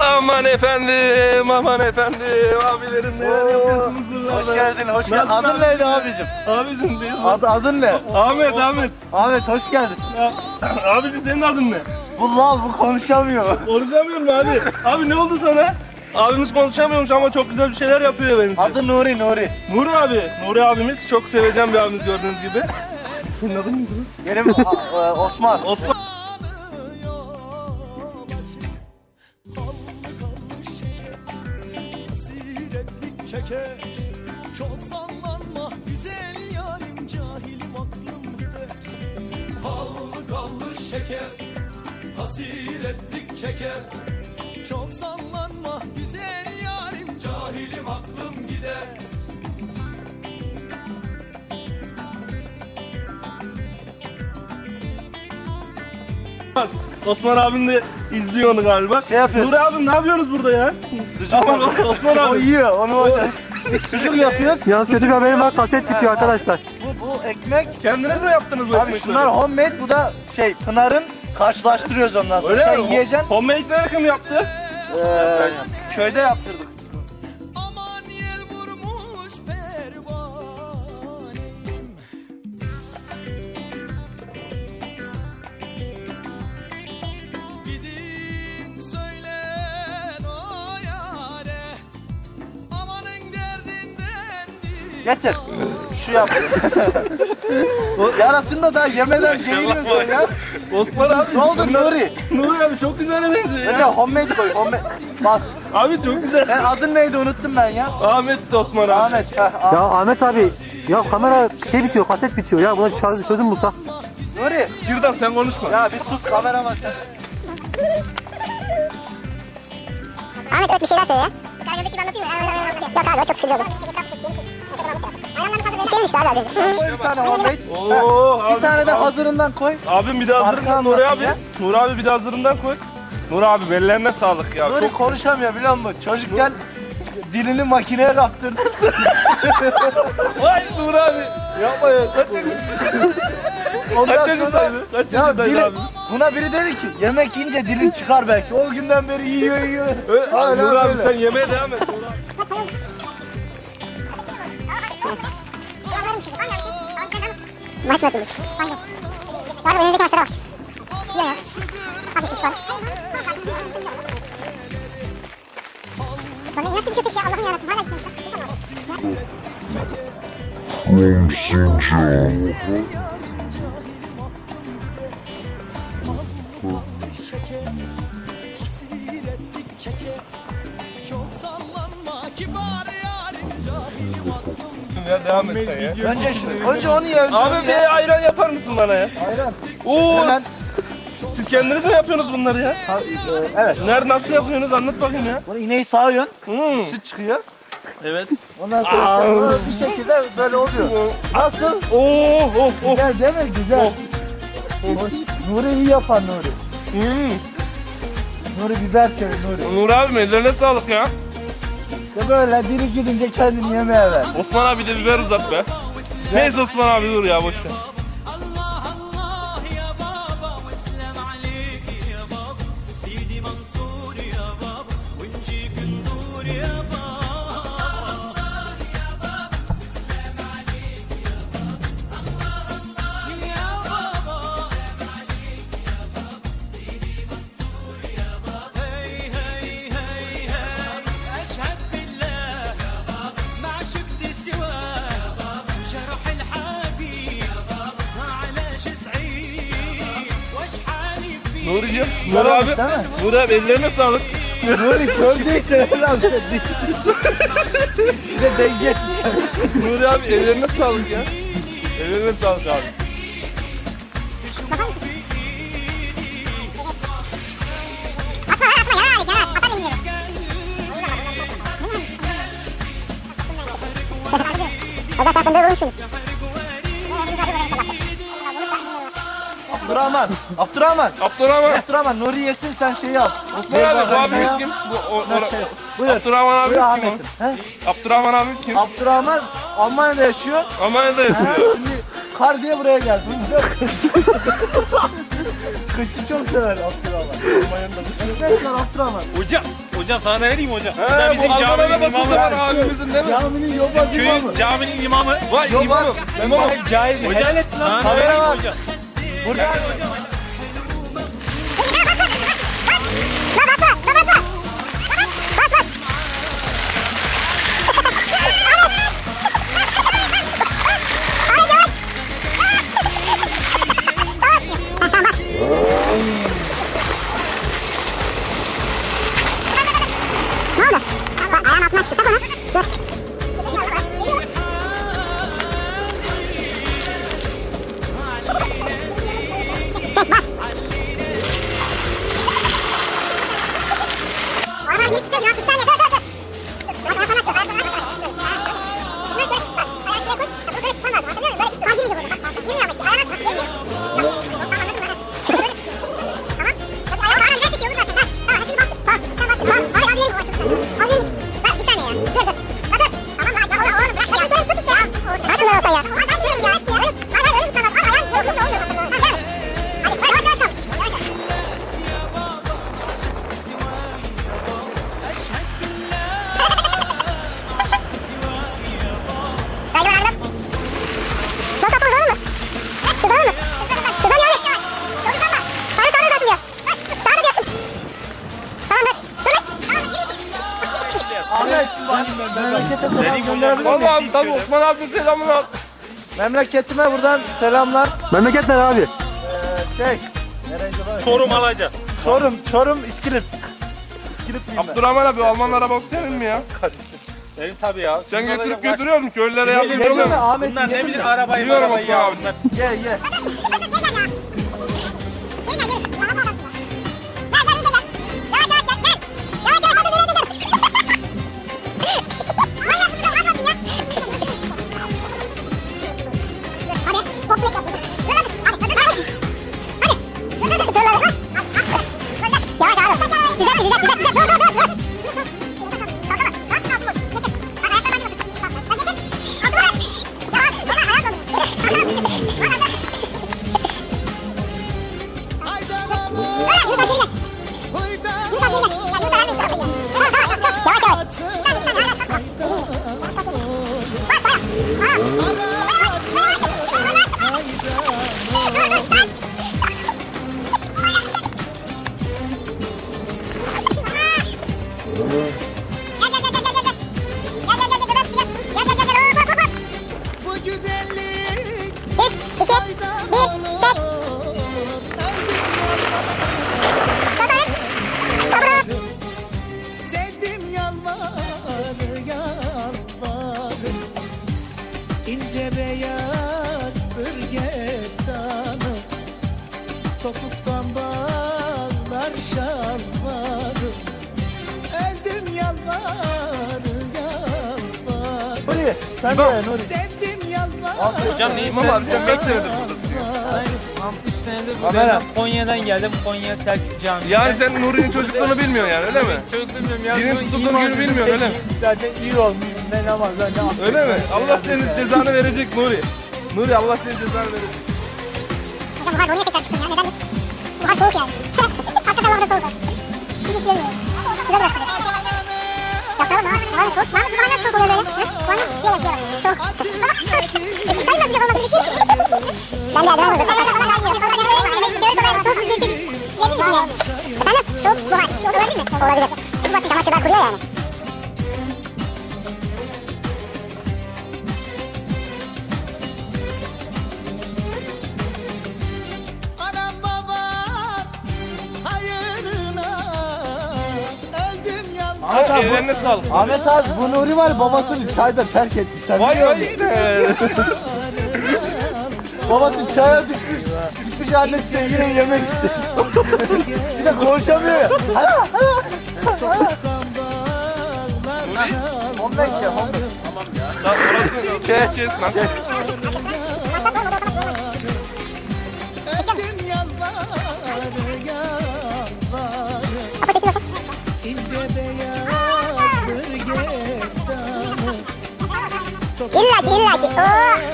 Aman efendim, aman efendim. Abilerim neler yapıyorsunuz buralarda? Hoş geldin, hoş geldin. Nasılsın Adın abi? neydi abicim? Abicim değil mi? Adı, adın ne? Ahmet, Ahmet. Ahmet hoş geldin. Ya, Abicim senin adın ne? Bu lal bu konuşamıyor. Konuşamıyorum abi. Abi ne oldu sana? Abimiz konuşamıyormuş ama çok güzel bir şeyler yapıyor benim için. Adı Nuri, Nuri. Nuri abi. Nuri abimiz çok seveceğim bir abimiz gördüğünüz gibi. Senin adın neydi? Benim a- e, Osman. Osman. Çeker Çok sallanma güzel yarim Cahilim aklım gider Ballı kallı şeker Hasiretlik çeker Çok sallanma güzel yarim Cahilim aklım gider Osman abim de izliyor onu galiba. Şey yapıyorsun. Nuri abim ne yapıyorsunuz burada ya? Sucuk. Osman O abi. yiyor, onu boş ver. Biz sucuk yapıyoruz. Yalnız kötü bir haberim var kaset bitiyor arkadaşlar. Bu, bu ekmek, Kendiniz mi yaptınız bu abi ekmekleri? şunlar homemade, bu da şey Pınar'ın karşılaştırıyoruz ondan sonra. Öyle Sen mi? yiyeceksin. Homemade'ler kim yaptı? Ee, köyde yaptırdık. Getir. Şu yap. O Yarasını da yemeden değmiyorsun ya. Osman abi. Ne oldu Nuri? Nuri abi çok güzel benziyor ya. Hocam homemade koy, homemade. Bak, Abi çok güzel. ben adın neydi unuttum ben ya. Ahmet de Osman abi. Ahmet. Heh, Ya Ahmet. Abi ya kamera şey bitiyor kaset bitiyor ya buna çözüm, çözüm bulsa. Nuri. Şuradan sen konuşma. Ya bir sus kameraman sen. Ahmet evet bir şeyler söyle ya. Karagözdeki gibi anlatayım mı? Yok abi o çok sıkıcı oldu. İstedim işte abi az önce. Koy bir tane homemade. Oo, Bir abi, tane de abi. hazırından koy. Abim bir de hazırından Nuri bakın abi. ya. Nuri abi bir de hazırından koy. Nuri abi bellerine sağlık ya. Nuri Çok... konuşamıyor biliyor musun? Çocukken dilini makineye kaptırdı. Vay Nuri abi. Yapma ya. Kaç? Ondan Kaç yaşındaydı? Kaç Ya yaşındaydı dili- abi? buna biri dedi ki yemek yiyince dilin çıkar belki. O günden beri yiyor yiyor. Öyle, Nuri abi öyle. sen yemeğe devam et. Nuri abi. Maç nasılmış? Aynen. Abi önündeki maçlara bak. Yiyor ya. Abi kuş var. Ne yaptı bir köpek ya Allah'ım yarabbim hala gitmemiş. şeker Ya devam et sen ya. Önce şunu. Önce onu ye. Önce onu Abi ye. bir ayran yapar mısın bana ya? Ayran. Oo, Hemen. siz kendiniz mi yapıyorsunuz bunları ya? Ha, e, evet. Nerede nasıl yapıyorsunuz anlat bakayım ya. Bunu ineği sağıyorsun. Hmm. Süt çıkıyor. Evet. Ondan sonra sonra bir şekilde böyle oluyor. Nasıl? Oo, of of. Güzel değil mi? Güzel. Hoş. Nuri iyi yapan Nuri. Hmm. Nuri biber çevir Nuri. Nur abi ellerine sağlık ya. İşte böyle diri gidince kendini yemeğe ver. Osman abi de biber uzat be. Neyse Osman abi dur ya boş ver. Nuri'cim, Nur abi. Nur abi ellerine sağlık. Nuri kördeyse helal olsun. Bir de dengesiz. Nuri abi ellerine sağlık ya. Ellerine sağlık abi. Atma lan atma yanar yanar. Atar elini. Hadi kalkın böyle olmuş Abdurrahman. Abdurrahman. Abdurrahman. Abdurrahman Nuri yesin sen şeyi al. Osman abi bu abimiz kim? Bu, o, o, Buyur. Abdurrahman Buyur abimiz kim? Ahmet'im. He? o? Abdurrahman abimiz kim? Abdurrahman Almanya'da yaşıyor. Almanya'da Ha, yaşıyor. Şimdi kar diye buraya geldi. Kışı çok sever Abdurrahman. Resmen Abdurrahman. Hocam, hocam sana ne vereyim hocam? He, da bu bizim caminin imamı. var abimizin değil mi? Caminin yobaz imamı. Köyün caminin imamı. Vay Yok, imamım. Memam. Hep cahil. Helal et lan. Sana ne Kamera vereyim var. Hocam? Ahmet. Memlekete selam gönderebilir miyim? Vallahi tabii Osman abinin selamını al. Memleketime buradan selamlar. Memleket ne abi? Şey. Çorum alacak. Çorum, Çorum, İskilip. İskilipliyim ben. Abdurrahman abi Alman arabası senin mi ya? Benim tabii ya. Sen götürüp götürüyor musun? Köylülere yardımcı Yedin oluyor mi musun? Ahmet? Bunlar ne bilir arabayı Biliyorum arabayı Osman ya. abi. Bunlar Ye ye. Gel gel Mm-hmm. İnce beyazdır gerdanı Topuktan bağlar şalvarı Öldüm yalvarı yalvarı Nuri, sen de Nuri. Sevdim yalvarı Hocam ne İmam abi sen. Ben 3 senedir Kamera. buradayım. Konya'dan geldim. Konya Selçuk Camii. Yani sen Nuri'nin çocukluğunu bilmiyorsun yani öyle mi? Çok bilmiyorum ya. Dinin Bu tutulduğunu günü bilmiyorsun öyle mi? Zaten iyi olmuş. Ne namaz ne namaz. Öyle mi? Allah senin cezanı verecek Nuri. Nuri Allah senin cezanı verecek. Hocam buhar donuyor tekrar çıktın ya. Neden? Buhar soğuk yani. Hakikaten orada soğuk. Hiç istemiyorum. Güzel bıraktı. Yapalım ha. Buhar soğuk. Lan bu buhar nasıl soğuk oluyor böyle? Buhar nasıl? Gel gel. Soğuk. Bak. Sen nasıl? Ben de adamım. Ben de bir şey. Ederim. Efendim? Soğuk buhar. Olabilir mi? Olabilir. Bu bakın çamaşırlar kuruyor yani. Abi, Ellerine sağlık. Ahmet abi bu Nuri var ya, babasını çayda terk etmişler. Vay vay işte. Babası çaya düşmüş. Gitmiş annesi yine yemek istiyor. bir de konuşamıyor ya. Hala hala. Ondan gel, ondan. Lan orası kes kes lan. Beyazdır